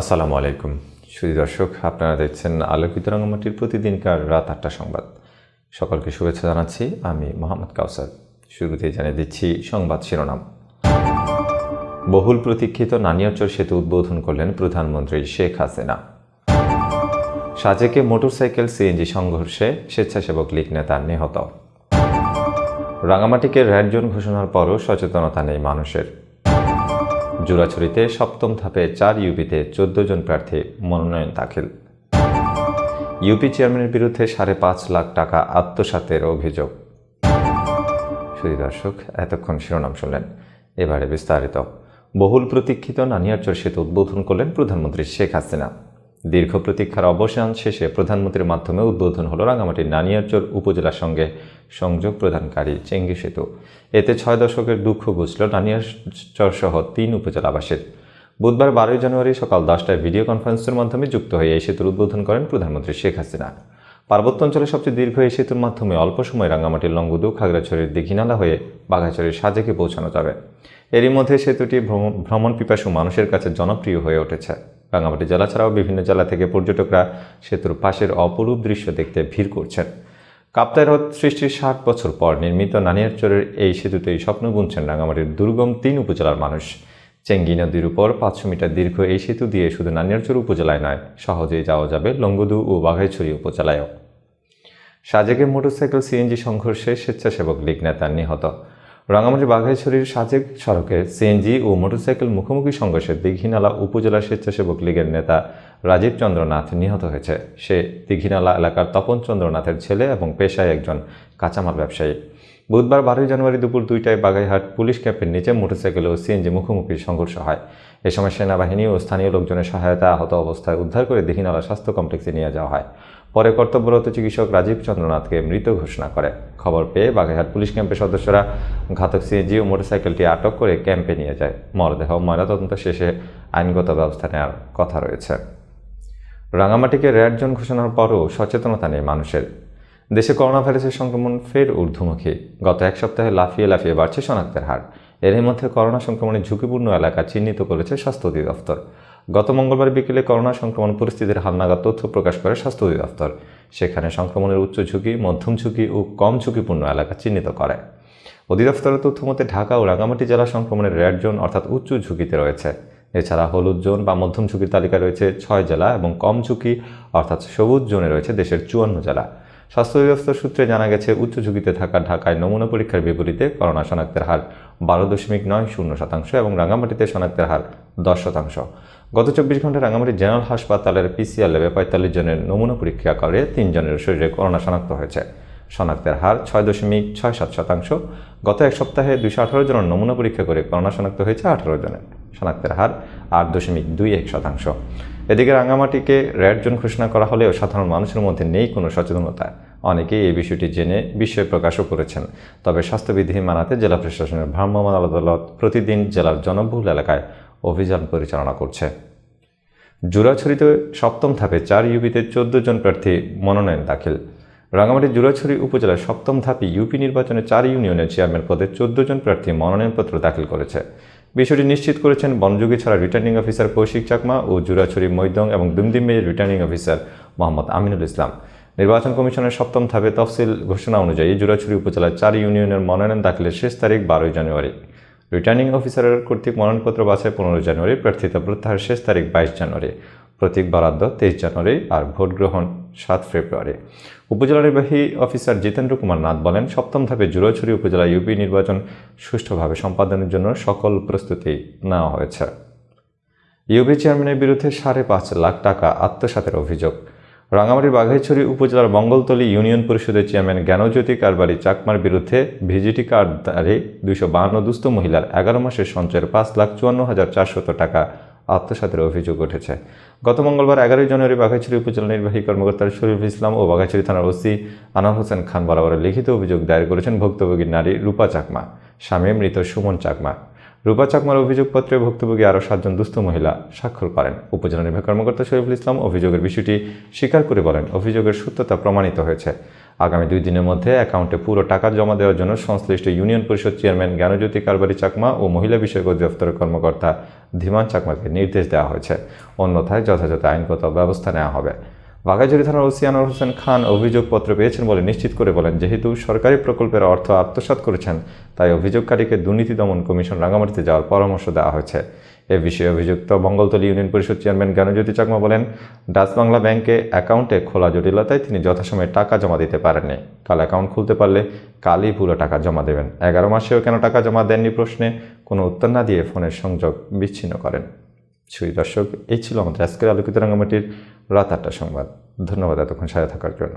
আসসালামু আলাইকুম। সুধী দর্শক, আপনারা দেখছেন আলোকিত রঙ্গমাটির প্রতিদিনকার রাত আটটা সংবাদ। সকলকে শুভেচ্ছা জানাচ্ছি, আমি মোহাম্মদ কাউসার। শুরুতেই জানিয়ে দিচ্ছি সংবাদ শিরোনাম। বহুল প্রতীক্ষিত নানিয়ারচর সেতু উদ্বোধন করলেন প্রধানমন্ত্রী শেখ হাসিনা। সাজেকে মোটরসাইকেল সিএনজি সংঘর্ষে স্বেচ্ছাসেবক লীগ নেতা নিহত। রাঙামাটিকে রেড জোন ঘোষণার পরও সচেতনতা নেই মানুষের। জোড়াছড়িতে সপ্তম ধাপে চার ইউপিতে চোদ্দ জন প্রার্থী মনোনয়ন দাখিল। ইউপি চেয়ারম্যানের বিরুদ্ধে সাড়ে পাঁচ লাখ টাকা আত্মসাতের অভিযোগ। সুদী দর্শক, এতক্ষণ শিরোনাম শুনলেন। এবারে বিস্তারিত। বহুল প্রতীক্ষিত নানিয়ার চর্ষিত উদ্বোধন করলেন প্রধানমন্ত্রী শেখ হাসিনা। দীর্ঘ প্রতীক্ষার অবসান শেষে প্রধানমন্ত্রীর মাধ্যমে উদ্বোধন হল রাঙামাটির নানিয়ারচর উপজেলার সঙ্গে সংযোগ প্রদানকারী চেঙ্গি সেতু। এতে ছয় দশকের দুঃখ ঘুচল নানিয়ারচর সহ তিন উপজেলাবাসীর। বুধবার বারোই জানুয়ারি সকাল দশটায় ভিডিও কনফারেন্সের মাধ্যমে যুক্ত হয়ে এই সেতুর উদ্বোধন করেন প্রধানমন্ত্রী শেখ হাসিনা। পার্বত্য অঞ্চলের সবচেয়ে দীর্ঘ এই সেতুর মাধ্যমে অল্প সময় রাঙ্গামাটির লঙ্গুদু খাগড়াছড়ির দীঘিনালা হয়ে বাঘাছড়ির সাজেকে পৌঁছানো যাবে। এরই মধ্যে সেতুটি ভ্রমণ পিপাসু মানুষের কাছে জনপ্রিয় হয়ে উঠেছে। রাঙ্গামাটি জেলা ছাড়াও বিভিন্ন জেলা থেকে পর্যটকরা সেতুর পাশের অপরূপ দৃশ্য দেখতে ভিড় করছেন। কাপ্তাই হ্রদ সৃষ্টির ষাট বছর পর নির্মিত নানিয়ারচরের এই সেতুতেই স্বপ্ন বুনছেন রাঙ্গামাটির দুর্গম তিন উপজেলার মানুষ। চেঙ্গি নদীর উপর পাঁচশো মিটার দীর্ঘ এই সেতু দিয়ে শুধু নানিয়ারচর উপজেলায় নয়, সহজেই যাওয়া যাবে লঙ্গদু ও বাঘাইছড়ি উপজেলায়ও। সাজেকে মোটরসাইকেল সিএনজি সংঘর্ষে স্বেচ্ছাসেবক লীগ নেতা নিহত। রাঙামাটি বাঘাইছড়ির সাজেক সড়কে সিএনজি ও মোটরসাইকেল মুখোমুখি সংঘর্ষে দীঘিনালা উপজেলা স্বেচ্ছাসেবক লীগের নেতা রাজীব চন্দ্রনাথ নিহত হয়েছে। সে দীঘিনালা এলাকার তপন চন্দ্রনাথের ছেলে এবং পেশায় একজন কাঁচামাল ব্যবসায়ী। বুধবার বারোই জানুয়ারি দুপুর দুইটায় বাগাইহাট পুলিশ ক্যাম্পের নিচে মোটরসাইকেল ও সিএনজি মুখোমুখি সংঘর্ষ হয়। এ সময় সেনাবাহিনী ও স্থানীয় লোকজনের সহায়তা আহত অবস্থায় উদ্ধার করে দীঘিনালা স্বাস্থ্য কমপ্লেক্সে নিয়ে যাওয়া হয়। পরে কর্তব্যরত চিকিৎসক রাজীব চন্দ্রনাথকে মৃত ঘোষণা করে। খবর পেয়ে বাগেরহাট পুলিশ ক্যাম্পের সদস্যরা ঘাতক সিএনজি ও মোটরসাইকেলটি আটক করে ক্যাম্পে নিয়ে যায়। মরদেহ ময়নাতদন্ত শেষে আইনগত ব্যবস্থা নেওয়ার কথা রয়েছে। রাঙামাটিকে রেড জোন ঘোষণার পরও সচেতনতা নেই মানুষের। দেশে করোনা ভাইরাসের সংক্রমণ ফের ঊর্ধ্বমুখী। গত এক সপ্তাহে লাফিয়ে লাফিয়ে বাড়ছে শনাক্তের হার। এরই মধ্যে করোনা সংক্রমণের ঝুঁকিপূর্ণ এলাকা চিহ্নিত করেছে স্বাস্থ্য অধিদপ্তর। গত মঙ্গলবার বিকেলে করোনা সংক্রমণ পরিস্থিতির হালনাগাদ তথ্য প্রকাশ করে স্বাস্থ্য অধিদপ্তর। সেখানে সংক্রমণের উচ্চ ঝুঁকি, মধ্যম ঝুঁকি ও কম ঝুঁকিপূর্ণ এলাকা চিহ্নিত করে। অধিদপ্তরের তথ্য মতে ঢাকা ও রাঙামাটি জেলা সংক্রমণের রেড জোন অর্থাৎ উচ্চ ঝুঁকিতে রয়েছে। এছাড়া হলুদ জোন বা মধ্যম ঝুঁকির তালিকায় রয়েছে ছয় জেলা এবং কম ঝুঁকি অর্থাৎ সবুজ জোনে রয়েছে দেশের চুয়ান্ন জেলা। স্বাস্থ্য অধিদপ্তর সূত্রে জানা গেছে উচ্চ ঝুঁকিতে থাকা ঢাকায় নমুনা পরীক্ষার বিপরীতে করোনা শনাক্তের হার বারো দশমিক নয় শূন্য শতাংশ এবং রাঙামাটিতে শনাক্তের হার দশ শতাংশ। গত চব্বিশ ঘন্টায় রাঙামাটি জেনারেল হাসপাতালের পিসিআর ল্যাবে পঁয়তাল্লিশ জনের নমুনা পরীক্ষা করে তিনজনের শরীরে করোনা শনাক্ত হয়েছে। শনাক্তের হার ছয় দশমিক ছয় সাত শতাংশ। গত এক সপ্তাহে দুশো আঠারো জনের নমুনা পরীক্ষা করে করোনা শনাক্ত হয়েছে আঠারো জনের। শনাক্তের হার আট দশমিক দুই এক শতাংশ। এদিকে রাঙামাটিকে রেড জোন ঘোষণা করা হলেও সাধারণ মানুষের মধ্যে নেই কোনো সচেতনতা। অনেকেই এই বিষয়টি জেনে বিস্ময় প্রকাশও করেছেন। তবে স্বাস্থ্যবিধি মানাতে জেলা প্রশাসনের ভ্রাম্যমাণ আদালত প্রতিদিন জেলার জনবহুল এলাকায় অভিযান পরিচালনা করছে। জুরাছড়িতে সপ্তম ধাপে চার ইউপিতে চোদ্দ জন প্রার্থী মনোনয়ন দাখিল। রাঙামাটি জুরাছড়ি উপজেলার সপ্তম ধাপে ইউপি নির্বাচনে চার ইউনিয়নের চেয়ারম্যান পদে চোদ্দ জন প্রার্থী মনোনয়নপত্র দাখিল করেছে। বিষয়টি নিশ্চিত করেছেন বনযোগী ছাড়া রিটার্নিং অফিসার কৌশিক চাকমা ও জুরাছড়ি মৈদং এবং দুমদিমের রিটার্নিং অফিসার মোহাম্মদ আমিনুল ইসলাম। নির্বাচন কমিশনের সপ্তম ধাপে তফসিল ঘোষণা অনুযায়ী জুরাছড়ি উপজেলার চার ইউনিয়নের মনোনয়ন দাখিলের শেষ তারিখ বারোই জানুয়ারি। রিটার্নিং অফিসারের কর্তৃক মনোনয়নপত্র বাছাই পনেরো জানুয়ারি, প্রার্থিতা প্রত্যাহার শেষ তারিখ বাইশ জানুয়ারি। প্রতীক বরাদ্দ তেইশ জানুয়ারি আর ভোট গ্রহণ সাত ফেব্রুয়ারি। উপজেলা নির্বাহী অফিসার জিতেন্দ্র কুমার নাথ বলেন, সপ্তম ধাপে জুরাছড়ি উপজেলা ইউপি নির্বাচন সুষ্ঠুভাবে সম্পাদনের জন্য সকল প্রস্তুতি নেওয়া হয়েছে। ইউপি চেয়ারম্যানের বিরুদ্ধে সাড়ে পাঁচ লাখ টাকা আত্মসাতের অভিযোগ। রাঙামাটির বাঘাইছড়ি উপজেলার মঙ্গলতলী ইউনিয়ন পরিষদের চেয়ারম্যান জ্ঞানজ্যোতি কারবারি চাকমার বিরুদ্ধে ভিজিটি কার্ডধারী দুইশো বাহান্ন দুস্থ মহিলার এগারো মাসের সঞ্চয়ের পাঁচ লাখ চুয়ান্ন হাজার চারশত টাকা আত্মসাতের অভিযোগ উঠেছে। গত মঙ্গলবার এগারোই জানুয়ারি বাঘাইছড়ি উপজেলা নির্বাহী কর্মকর্তা শরীফ ইসলাম ও বাঘাইছড়ি থানার ওসি আনার হোসেন খান বরাবর লিখিত অভিযোগ দায়ের করেছেন ভুক্তভোগী নারী রূপা চাকমা, স্বামী মৃত সুমন চাকমা। রূপা চাকমার অভিযোগপত্রে ভুক্তভোগী আরও সাতজন দুস্থ মহিলা স্বাক্ষর করেন। উপজেলা নির্বাহী কর্মকর্তা শরীফুল ইসলাম অভিযোগের বিষয়টি স্বীকার করে বলেন। অভিযোগের সত্যতা প্রমাণিত হয়েছে। আগামী দুই দিনের মধ্যে অ্যাকাউন্টে পুরো টাকা জমা দেওয়ার জন্য সংশ্লিষ্ট ইউনিয়ন পরিষদ চেয়ারম্যান জ্ঞানজ্যোতি কারবারি চাকমা ও মহিলা বিষয়ক অধিদপ্তরের কর্মকর্তা ধীমান চাকমাকে নির্দেশ দেওয়া হয়েছে। অন্যথায় যথাযথ আইনগত ব্যবস্থা নেওয়া হবে। বাঘাইজুরি থানার ওসি আনোয়ার হোসেন খান অভিযোগপত্র পেয়েছেন বলে নিশ্চিত করে বলেন, যেহেতু সরকারি প্রকল্পের অর্থ আত্মসাৎ করেছেন, তাই অভিযোগকারীকে দুর্নীতি দমন কমিশন রাঙামাটিতে যাওয়ার পরামর্শ দেওয়া হয়েছে। এ বিষয়ে অভিযুক্ত বঙ্গলতলী ইউনিয়ন পরিষদ চেয়ারম্যান জ্ঞানজ্যোতি চাকমা বলেন, ডাচ বাংলা ব্যাংকে অ্যাকাউন্টে খোলা জটিলতায় তিনি যথাসময়ে টাকা জমা দিতে পারেননি। কাল অ্যাকাউন্ট খুলতে পারলে কালই পুরো টাকা জমা দেবেন। এগারো মাসেও কেন টাকা জমা দেননি প্রশ্নে কোনো উত্তর না দিয়ে ফোনের সংযোগ বিচ্ছিন্ন করেন। সুই দর্শক, এই ছিল আমাদের আজকের আলোকিত রাঙ্গামাটির রাত আটটা সংবাদ। ধন্যবাদ এতক্ষণ সাথে থাকার জন্য।